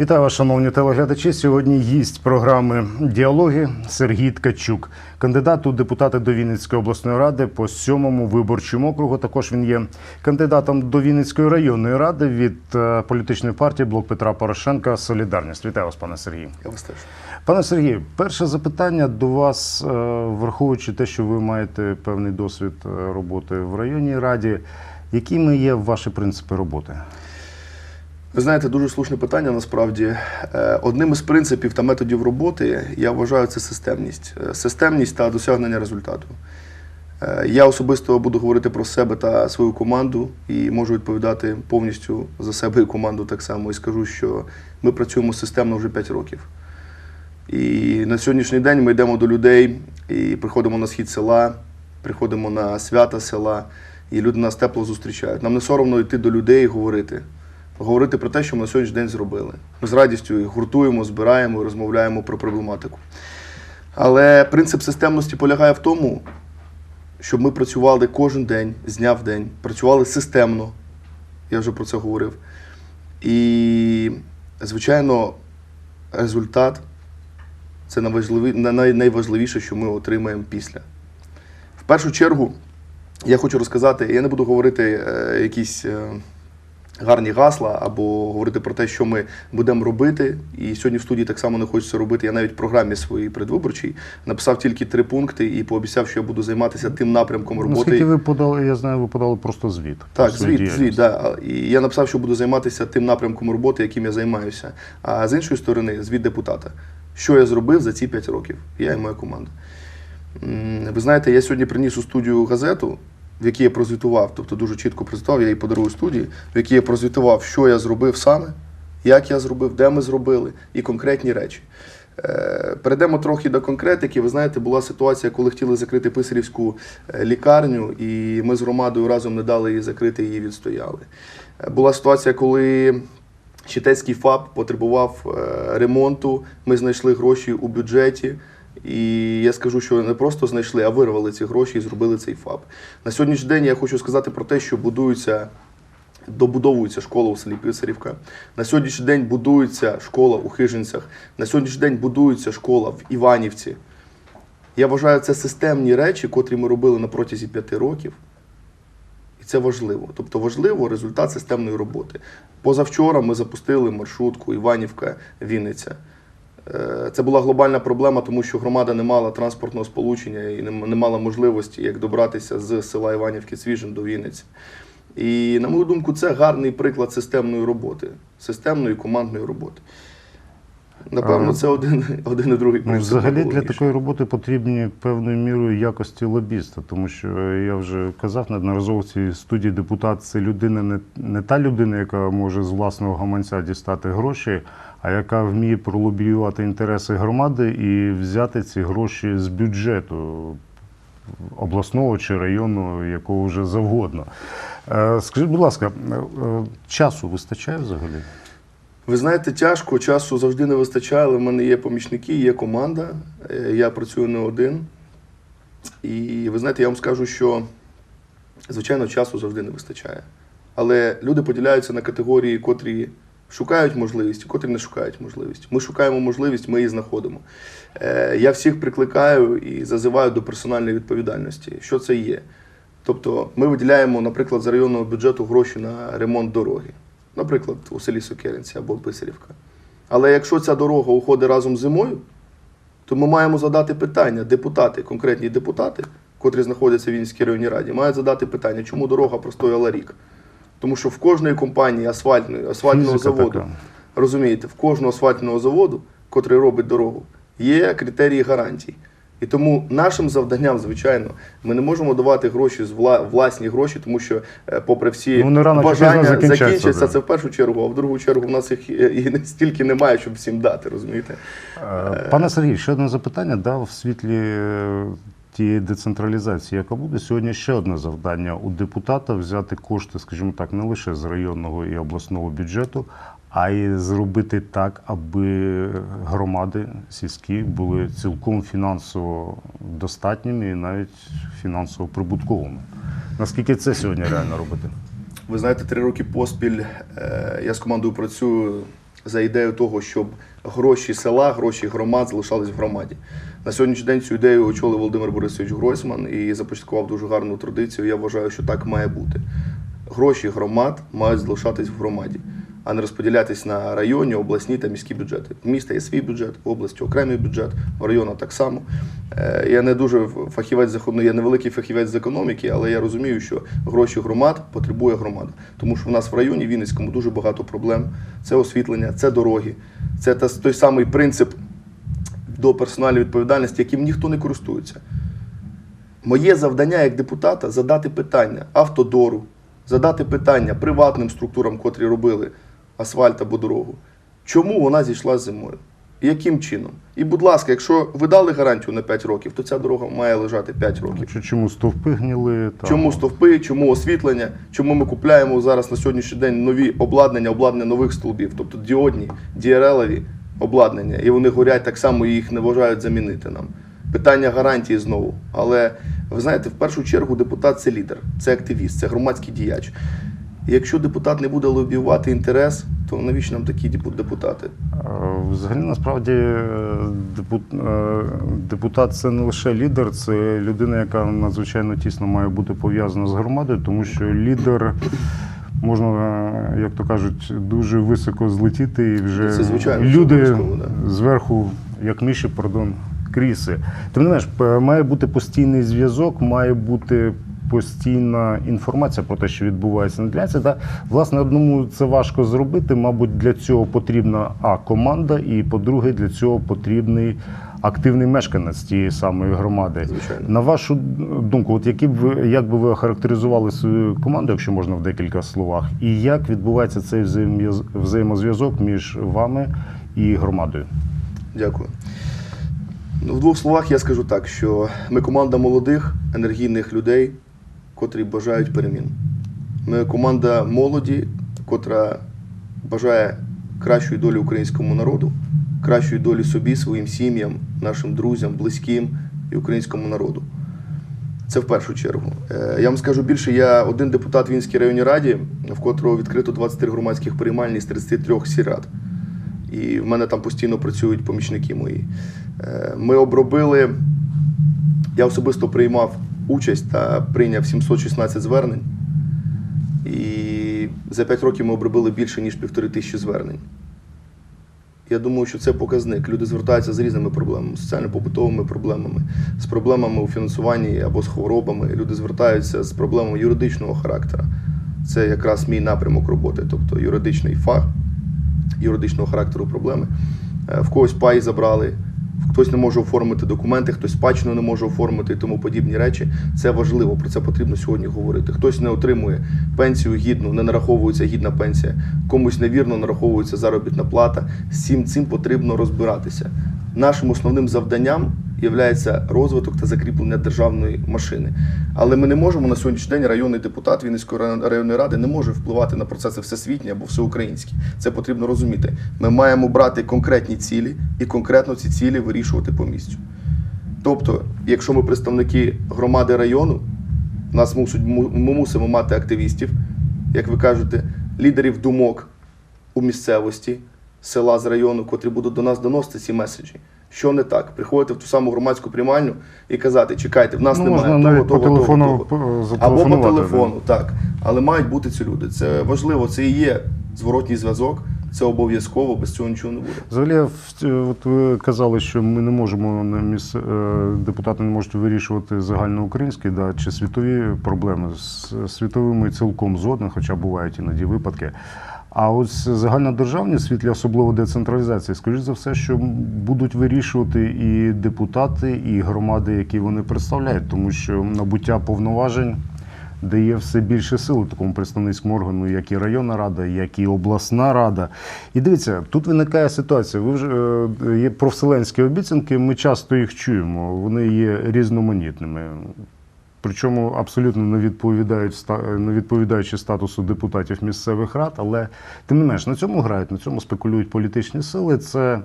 Вітаю вас, шановні телеглядачі. Сьогодні гість програми Діалоги Сергій Ткачук, кандидат у депутати до Вінницької обласної ради по сьомому виборчому округу. Також він є кандидатом до Вінницької районної ради від е, політичної партії Блок Петра Порошенка Солідарність. Вітаю вас, пане Сергію. Я вас теж. Пане Сергію, перше запитання до вас, е, враховуючи те, що ви маєте певний досвід е, роботи в районній раді. Якими є ваші принципи роботи? Ви знаєте, дуже слушне питання насправді. Е, Одним із принципів та методів роботи я вважаю це системність. Е, Системність та досягнення результату. Е, Я особисто буду говорити про себе та свою команду і можу відповідати повністю за себе і команду так само. І скажу, що ми працюємо системно вже 5 років. І на сьогоднішній день ми йдемо до людей і приходимо на схід села, приходимо на свята села, і люди нас тепло зустрічають. Нам не соромно йти до людей і говорити. Говорити про те, що ми на сьогоднішній день зробили. Ми з радістю їх гуртуємо, збираємо, розмовляємо про проблематику. Але принцип системності полягає в тому, щоб ми працювали кожен день, з дня в день, працювали системно. Я вже про це говорив. І, звичайно, результат це найважливі- на- най- найважливіше, що ми отримаємо після. В першу чергу, я хочу розказати, я не буду говорити е, якісь е, гарні гасла або говорити про те, що ми будемо робити. І сьогодні в студії так само не хочеться робити. Я навіть в програмі своїй предвиборчій написав тільки три пункти і пообіцяв, що я буду займатися тим напрямком роботи. Наскільки ви подали, я знаю, ви подали просто звіт. Так, звіт, звіт, да. І я написав, що буду займатися тим напрямком роботи, яким я займаюся. А з іншої сторони, звіт депутата. Що я зробив за ці 5 років? Я і моя команда. Ви знаєте, я сьогодні приніс у студію газету, в якій я прозвітував, тобто дуже чітко презентував, я її подарую студії, в якій я прозвітував, що я зробив саме, як я зробив, де ми зробили, і конкретні речі. Е, Перейдемо трохи до конкретики. Ви знаєте, була ситуація, коли хотіли закрити Писарівську е, лікарню, і ми з громадою разом не дали її закрити, її відстояли. Е, Була ситуація, коли Щитецький ФАП потребував ремонту. Ми знайшли гроші у бюджеті. І я скажу, що не просто знайшли, а вирвали ці гроші і зробили цей ФАП. На сьогоднішній день я хочу сказати про те, що будуються добудовується школа у селі Писарівка. На сьогоднішній день будується школа у Хижинцях. На сьогоднішній день будується школа в Іванівці. Я вважаю, це системні речі, котрі ми робили на протязі п'яти років. І це важливо. Тобто важливо результат системної роботи. Позавчора ми запустили маршрутку Іванівка Вінниця. Е, Це була глобальна проблема, тому що громада не мала транспортного сполучення і не мала можливості як добратися з села Іванівки Цвіжин до Вінниці. І, на мою думку, це гарний приклад системної роботи, системної командної роботи. Напевно, це один, один і другий Ну, взагалі для такої роботи потрібні певною мірою якості лобіста, тому що е, я вже казав неодноразово в цій студії депутат це людина не, не та людина, яка може з власного гаманця дістати гроші, а яка вміє пролобіювати інтереси громади і взяти ці гроші з бюджету обласного чи районного, якого вже завгодно. Е, Скажіть, будь ласка, е, часу вистачає взагалі? Ви знаєте, тяжко, часу завжди не вистачає, але в мене є помічники, є команда. е, Я працюю не один. І ви знаєте, я вам скажу, що звичайно часу завжди не вистачає. Але люди поділяються на категорії, котрі шукають можливість, котрі не шукають можливість. Ми шукаємо можливість, ми її знаходимо. Е, Я всіх прикликаю і зазиваю до персональної відповідальності. Що це є? Тобто ми виділяємо, наприклад, з районного бюджету гроші на ремонт дороги. Наприклад, у селі Сокиринці або Писарівка. Але якщо ця дорога уходить разом з зимою, то ми маємо задати питання, депутати, конкретні депутати, котрі знаходяться в Вінницькій районній раді, мають задати питання, чому дорога простояла рік. Тому що в кожної компанії асфальтної, асфальтного Фізика заводу, така. розумієте, в кожного асфальтного заводу, котрий робить дорогу, є критерії гарантій. І тому нашим завданням, звичайно, ми не можемо давати гроші з вла- власні гроші, тому що, е, попри всі Ну, рано бажання закінчаться, це в першу чергу, а в другу чергу в нас їх і стільки немає, щоб всім дати, розумієте? Е, Пане Сергій, ще одне запитання. Да, в світлі е, тієї децентралізації, яка буде сьогодні ще одне завдання у депутата взяти кошти, скажімо так, не лише з районного і обласного бюджету, а й зробити так, аби громади сільські були цілком фінансово достатніми і навіть фінансово прибутковими. Наскільки це сьогодні реально робити? Ви знаєте, три роки поспіль е, я з командою працюю за ідею того, щоб гроші села, гроші громад залишались в громаді. На сьогоднішній день цю ідею очолив Володимир Борисович Гройсман і започаткував дуже гарну традицію. Я вважаю, що так має бути. Гроші громад мають залишатись в громаді, а не розподілятись на районні, обласні та міські бюджети. В міста є свій бюджет, в області окремий бюджет, в районах так само. Е, Я не дуже фахівець з ну, я не великий фахівець з економіки, але я розумію, що гроші громад потребує громада. Тому що в нас в районі Вінницькому дуже багато проблем. Це освітлення, це дороги, це той самий принцип до персональної відповідальності, яким ніхто не користується. Моє завдання як депутата задати питання автодору, задати питання приватним структурам, котрі робили асфальт або дорогу. Чому вона зійшла зимою? І яким чином? І, будь ласка, якщо ви дали гарантію на 5 років, то ця дорога має лежати 5 років. Чи- Чому стовпи гніли? Там. Чому стовпи, чому освітлення, чому ми купляємо зараз на сьогоднішній день нові обладнання, обладнання нових стовбів, тобто діодні, діарелові обладнання, і вони горять так само, і їх не вважають замінити нам. Питання гарантії знову. Але ви знаєте, в першу чергу депутат це лідер, це активіст, це громадський діяч. Якщо депутат не буде лобіювати інтерес, то навіщо нам такі депу- депутати? Е, Взагалі, насправді, е, депутат це не лише лідер, це людина, яка надзвичайно тісно має бути пов'язана з громадою, тому що лідер можна, е, як то кажуть, дуже високо злетіти і вже Це звичайно, люди да. зверху, як миші, пардон, кріси. Тим не менш, має бути постійний зв'язок, має бути. Постійна інформація про те, що відбувається на ділянці. Та, власне, одному це важко зробити. Мабуть, для цього потрібна а команда, і по-друге, для цього потрібний активний мешканець тієї самої громади. Звичайно. На вашу думку, от які б ви як би ви охарактеризували свою команду, якщо можна в декілька словах, і як відбувається цей взаємозв'язок між вами і громадою? Дякую. Ну, в двох словах я скажу так, що ми команда молодих, енергійних людей, котрі бажають перемін. Ми команда молоді, котра бажає кращої долі українському народу, кращої долі собі, своїм сім'ям, нашим друзям, близьким і українському народу. Це в першу чергу. Е, Я вам скажу більше, я один депутат в Вінській районній раді, в котрого відкрито 23 громадських приймальні з 33 сільрад. І в мене там постійно працюють помічники мої. Е, Ми обробили, я особисто приймав участь та прийняв 716 звернень. І за 5 років ми обробили більше, ніж півтори тисячі звернень. Я думаю, що це показник. Люди звертаються з різними проблемами, соціально-побутовими проблемами, з проблемами у фінансуванні або з хворобами. Люди звертаються з проблемами юридичного характеру. Це якраз мій напрямок роботи, тобто юридичний фах, юридичного характеру проблеми. Е, В когось пай забрали, хтось не може оформити документи, хтось спадщину не може оформити і тому подібні речі. Це важливо, про це потрібно сьогодні говорити. Хтось не отримує пенсію гідну, не нараховується гідна пенсія, комусь невірно нараховується заробітна плата. З цим цим потрібно розбиратися. Нашим основним завданням є розвиток та закріплення державної машини. Але ми не можемо на сьогоднішній день районний депутат Вінницької районної ради не може впливати на процеси всесвітні або всеукраїнські. Це потрібно розуміти. Ми маємо брати конкретні цілі і конкретно ці цілі вирішувати по місцю. Тобто, якщо ми представники громади району, нас мусить, ми мусимо мати активістів, як ви кажете, лідерів думок у місцевості, села з району, котрі будуть до нас доносити ці меседжі. Що не так? Приходити в ту саму громадську приймальню і казати, чекайте, в нас Ну, немає можна того, навіть по того, того, того. Або по телефону, так. Але мають бути ці люди. Це важливо, це і є зворотній зв'язок, це обов'язково, без цього нічого не буде. Взагалі, от ви казали, що ми не можемо на міс... е, депутати не можуть вирішувати загальноукраїнські да, чи світові проблеми. З світовими цілком згоден, хоча бувають іноді випадки. А ось загальнодержавні світлі, особливо децентралізації, скоріш за все, що будуть вирішувати і депутати, і громади, які вони представляють, тому що набуття повноважень дає все більше сили такому представницькому органу, як і районна рада, як і обласна рада. І дивіться, тут виникає ситуація. Ви вже е, є про вселенські обіцянки. Ми часто їх чуємо. Вони є різноманітними. Причому абсолютно не відповідають не відповідаючи статусу депутатів місцевих рад, але тим не менш на цьому грають, на цьому спекулюють політичні сили. Це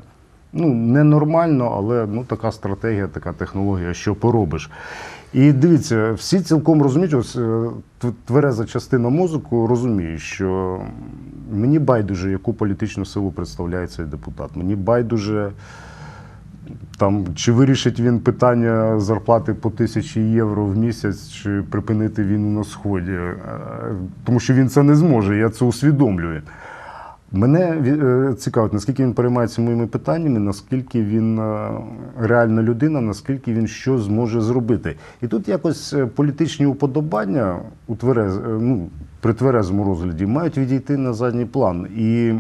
ну, ненормально, але ну, така стратегія, така технологія, що поробиш. І дивіться, всі цілком розуміють, ось е, твереза частина мозку розуміє, що мені байдуже, яку політичну силу представляє цей депутат. Мені байдуже. Там, чи вирішить він питання зарплати по тисячі євро в місяць, чи припинити війну на сході, Е, тому що він це не зможе, я це усвідомлюю. Мене е, цікавить, наскільки він переймається моїми питаннями, наскільки він е, реальна людина, наскільки він що зможе зробити. І тут якось політичні уподобання у тверез, ну, при тверезому розгляді мають відійти на задній план. І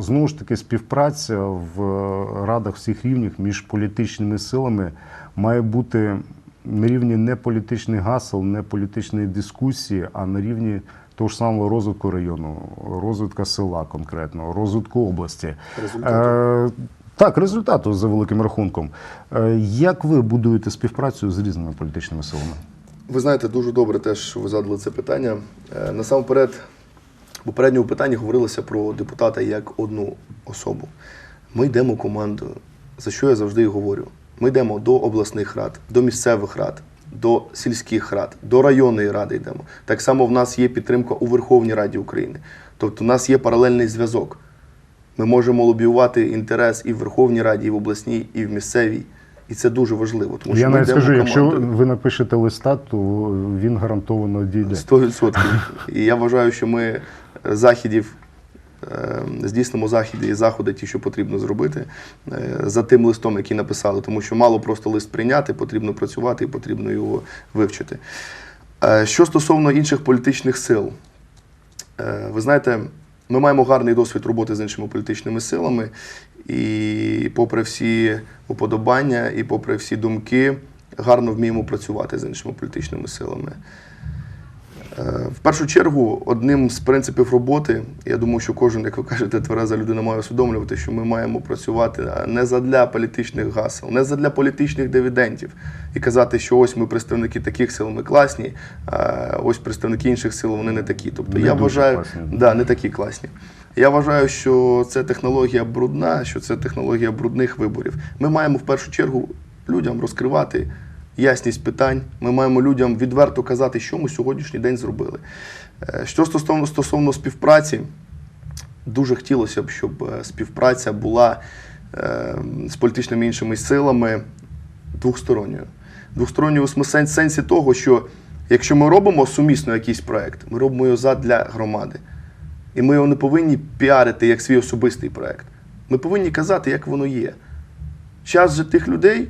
знову ж таки співпраця в е, радах всіх рівнів між політичними силами має бути на рівні не політичних гасел, не політичної дискусії, а на рівні того ж самого розвитку району, розвитку села конкретно, розвитку області. Результату. Е, так, результату за великим рахунком. Е, як ви будуєте співпрацю з різними політичними силами? Ви знаєте, дуже добре теж що ви задали це питання. Насамперед, попередньому питанні говорилося про депутата як одну особу. Ми йдемо командою, за що я завжди і говорю. Ми йдемо до обласних рад, до місцевих рад, до сільських рад, до районної ради йдемо. Так само в нас є підтримка у Верховній Раді України. Тобто, у нас є паралельний зв'язок. Ми можемо лобіювати інтерес і в Верховній Раді, і в обласній, і в місцевій. І це дуже важливо. Тому що Я навіть скажу, якщо ви напишете листа, то він гарантовано дійде. 100%. І я вважаю, що ми заходів е, здійснимо заходи і заходи, ті, що потрібно зробити, е, за тим листом, який написали. Тому що мало просто лист прийняти, потрібно працювати і потрібно його вивчити. Е, Що стосовно інших політичних сил, ви знаєте, ми маємо гарний досвід роботи з іншими політичними силами, і попри всі уподобання, і попри всі думки, гарно вміємо працювати з іншими політичними силами. Е, В першу чергу, одним з принципів роботи, я думаю, що кожен, як ви кажете, твереза людина має усвідомлювати, що ми маємо працювати не задля політичних гасел, не задля політичних дивідендів і казати, що ось ми представники таких сил, ми класні, а ось представники інших сил, вони не такі. Тобто Не я вважаю, класні. да, не такі класні. Я вважаю, що це технологія брудна, що це технологія брудних виборів. Ми маємо в першу чергу людям розкривати ясність питань. Ми маємо людям відверто казати, що ми сьогоднішній день зробили. Е, Що стосовно, стосовно співпраці, дуже хотілося б, щоб е, співпраця була е, з політичними іншими силами двохсторонньою. Двохсторонньою у сенсі того, що якщо ми робимо сумісно якийсь проект, ми робимо його задля громади. І ми його не повинні піарити як свій особистий проект. Ми повинні казати, як воно є. Час же тих людей,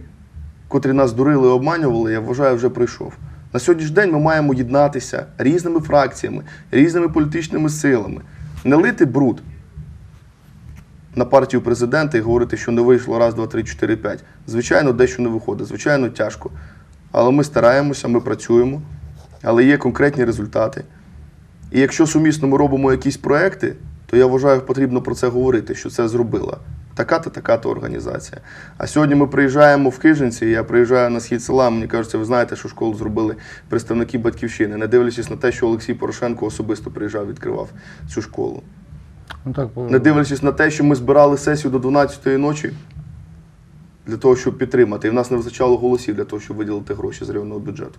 котрі нас дурили і обманювали, я вважаю, вже прийшов. На сьогоднішній день ми маємо єднатися різними фракціями, різними політичними силами, не лити бруд на партію президента і говорити, що не вийшло раз, два, три, чотири, п'ять. Звичайно, дещо не виходить, звичайно, тяжко. Але ми стараємося, ми працюємо, але є конкретні результати. І якщо сумісно ми робимо якісь проекти, то я вважаю, потрібно про це говорити, що це зробила така-то, така-то організація. А сьогодні ми приїжджаємо в Хижинці, я приїжджаю на схід села, мені кажеться, ви знаєте, що школу зробили представники батьківщини, не дивлячись на те, що Олексій Порошенко особисто приїжджав, відкривав цю школу. Ну, так, Не дивлячись на те, що ми збирали сесію до 12-ї ночі для того, щоб підтримати. І в нас не вистачало голосів для того, щоб виділити гроші з районного бюджету.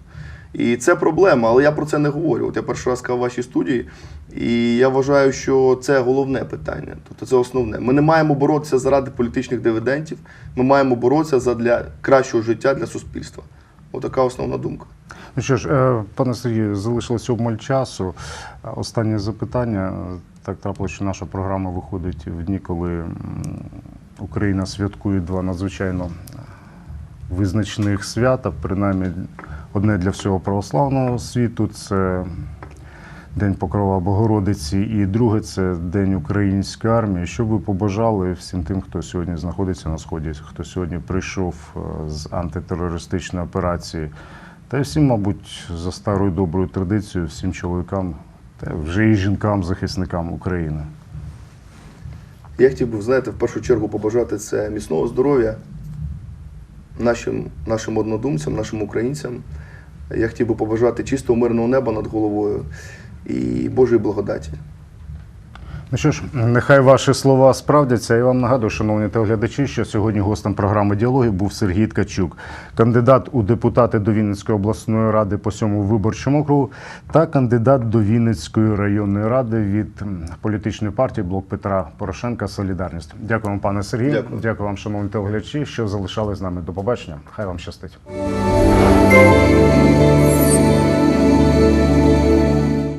І це проблема, але я про це не говорю. От я перший раз сказав в вашій студії, і я вважаю, що це головне питання. Тобто це основне. Ми не маємо боротися заради політичних дивідендів, ми маємо боротися задля кращого життя для суспільства. Отака основна думка. Ну що ж, е, пане Сергію, залишилося обмаль часу. Е, Останнє запитання. Е, Так трапилося, що наша програма виходить в дні, коли Україна святкує два надзвичайно визначних свята, принаймні одне для всього православного світу це День Покрова Богородиці, і друге це День української армії. Що ви побажали всім тим, хто сьогодні знаходиться на сході, хто сьогодні прийшов е, з антитерористичної операції, та й всім, мабуть, за старою доброю традицією, всім чоловікам, та вже і жінкам, захисникам України. Я хотів би, знаєте, в першу чергу побажати це міцного здоров'я нашим, нашим однодумцям, нашим українцям. Я хотів би побажати чистого мирного неба над головою і Божої благодаті. Ну що ж, нехай ваші слова справдяться. Я вам нагадую, шановні телеглядачі, що сьогодні гостем програми діалоги був Сергій Ткачук, кандидат у депутати до Вінницької обласної ради по сьомому виборчому округу та кандидат до Вінницької районної ради від політичної партії Блок Петра Порошенка Солідарність. Дякую вам, пане Сергію. Дякую. Дякую вам, шановні телеглядачі, що залишали з нами. До побачення. Хай вам щастить.